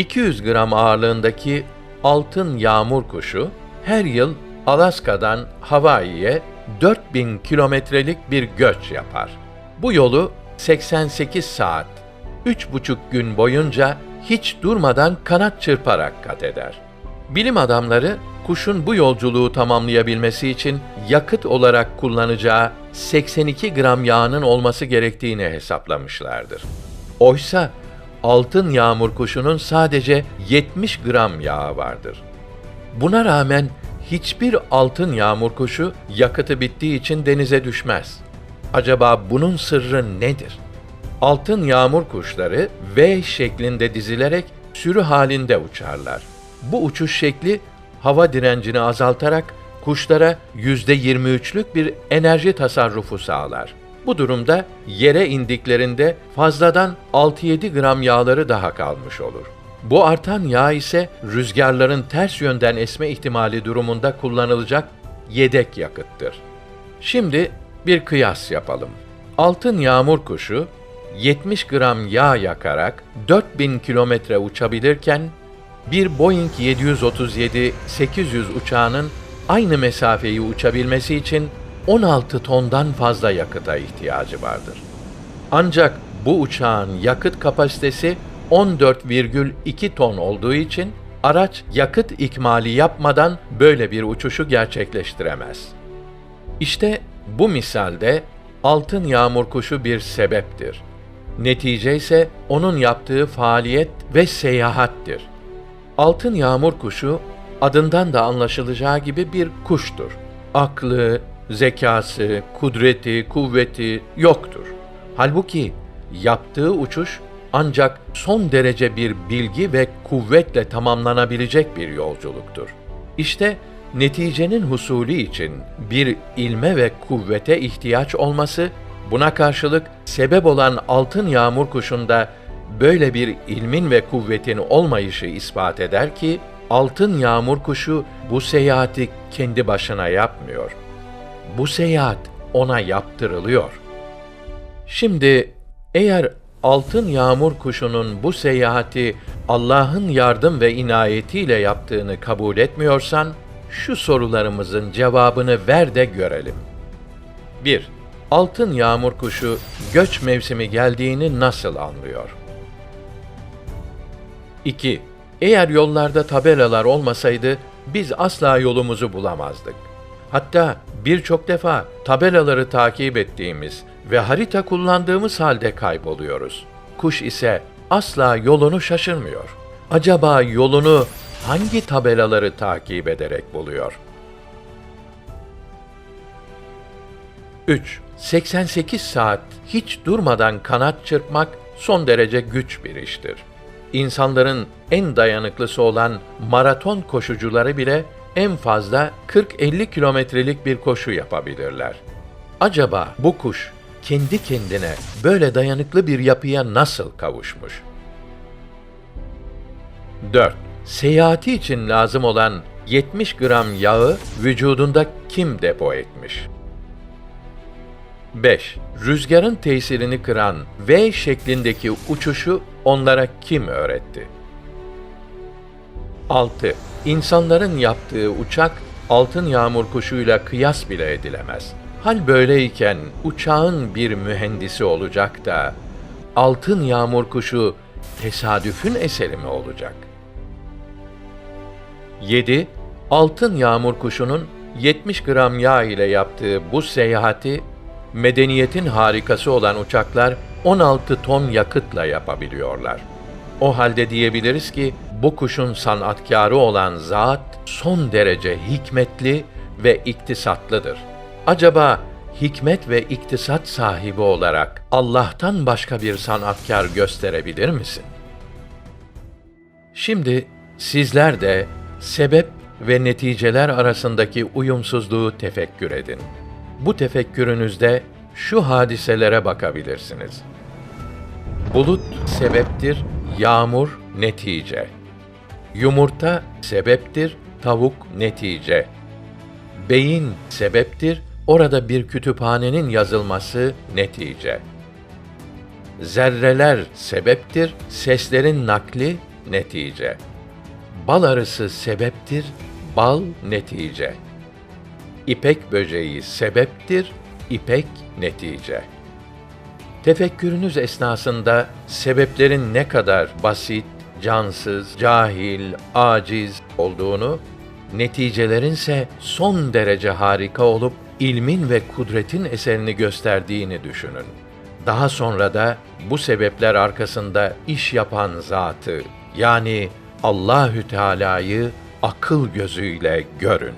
200 gram ağırlığındaki altın yağmur kuşu her yıl Alaska'dan Hawaii'ye 4000 kilometrelik bir göç yapar. Bu yolu 88 saat, 3,5 gün boyunca hiç durmadan kanat çırparak kat eder. Bilim adamları kuşun bu yolculuğu tamamlayabilmesi için yakıt olarak kullanacağı 82 gram yağının olması gerektiğini hesaplamışlardır. Oysa altın yağmur kuşunun sadece 70 gram yağı vardır. Buna rağmen hiçbir altın yağmur kuşu yakıtı bittiği için denize düşmez. Acaba bunun sırrı nedir? Altın yağmur kuşları V şeklinde dizilerek sürü halinde uçarlar. Bu uçuş şekli hava direncini azaltarak kuşlara %23'lük bir enerji tasarrufu sağlar. Bu durumda yere indiklerinde fazladan 6-7 gram yağları daha kalmış olur. Bu artan yağ ise rüzgarların ters yönden esme ihtimali durumunda kullanılacak yedek yakıttır. Şimdi bir kıyas yapalım. Altın yağmur kuşu 70 gram yağ yakarak 4000 kilometre uçabilirken bir Boeing 737-800 uçağının aynı mesafeyi uçabilmesi için 16 tondan fazla yakıta ihtiyacı vardır. Ancak bu uçağın yakıt kapasitesi 14,2 ton olduğu için araç yakıt ikmali yapmadan böyle bir uçuşu gerçekleştiremez. İşte bu misalde altın yağmur kuşu bir sebeptir. Netice ise onun yaptığı faaliyet ve seyahattir. Altın yağmur kuşu adından da anlaşılacağı gibi bir kuştur. Aklı, zekası, kudreti, kuvveti yoktur. Halbuki yaptığı uçuş ancak son derece bir bilgi ve kuvvetle tamamlanabilecek bir yolculuktur. İşte neticenin husulü için bir ilme ve kuvvete ihtiyaç olması, buna karşılık sebep olan altın yağmur kuşunda böyle bir ilmin ve kuvvetin olmayışı ispat eder ki, altın yağmur kuşu bu seyahati kendi başına yapmıyor. Bu seyahat ona yaptırılıyor. Şimdi eğer altın yağmur kuşunun bu seyahati Allah'ın yardım ve inayetiyle yaptığını kabul etmiyorsan, şu sorularımızın cevabını ver de görelim. 1. Altın yağmur kuşu göç mevsimi geldiğini nasıl anlıyor? 2. Eğer yollarda tabelalar olmasaydı biz asla yolumuzu bulamazdık. Hatta birçok defa tabelaları takip ettiğimiz ve harita kullandığımız halde kayboluyoruz. Kuş ise asla yolunu şaşırmıyor. Acaba yolunu hangi tabelaları takip ederek buluyor? 3. 88 saat hiç durmadan kanat çırpmak son derece güç bir iştir. İnsanların en dayanıklısı olan maraton koşucuları bile en fazla 40-50 kilometrelik bir koşu yapabilirler. Acaba bu kuş kendi kendine böyle dayanıklı bir yapıya nasıl kavuşmuş? 4. Seyahati için lazım olan 70 gram yağı vücudunda kim depo etmiş? 5. Rüzgarın tesirini kıran V şeklindeki uçuşu onlara kim öğretti? 6. İnsanların yaptığı uçak altın yağmur kuşuyla kıyas bile edilemez. Hal böyleyken uçağın bir mühendisi olacak da altın yağmur kuşu tesadüfün eseri mi olacak? 7. Altın yağmur kuşunun 70 gram yağ ile yaptığı bu seyahati medeniyetin harikası olan uçaklar 16 ton yakıtla yapabiliyorlar. O halde diyebiliriz ki bu kuşun sanatkarı olan zat son derece hikmetli ve iktisatlıdır. Acaba hikmet ve iktisat sahibi olarak Allah'tan başka bir sanatkar gösterebilir misin? Şimdi sizler de sebep ve neticeler arasındaki uyumsuzluğu tefekkür edin. Bu tefekkürünüzde şu hadiselere bakabilirsiniz. Bulut sebeptir, yağmur netice. Yumurta sebeptir, tavuk netice. Beyin sebeptir, orada bir kütüphanenin yazılması netice. Zerreler sebeptir, seslerin nakli netice. Bal arısı sebeptir, bal netice. İpek böceği sebeptir, ipek netice. Tefekkürünüz esnasında sebeplerin ne kadar basit, cansız, cahil, aciz olduğunu, neticelerinse son derece harika olup ilmin ve kudretin eserini gösterdiğini düşünün. Daha sonra da bu sebepler arkasında iş yapan zatı yani Allahü Teala'yı akıl gözüyle görün.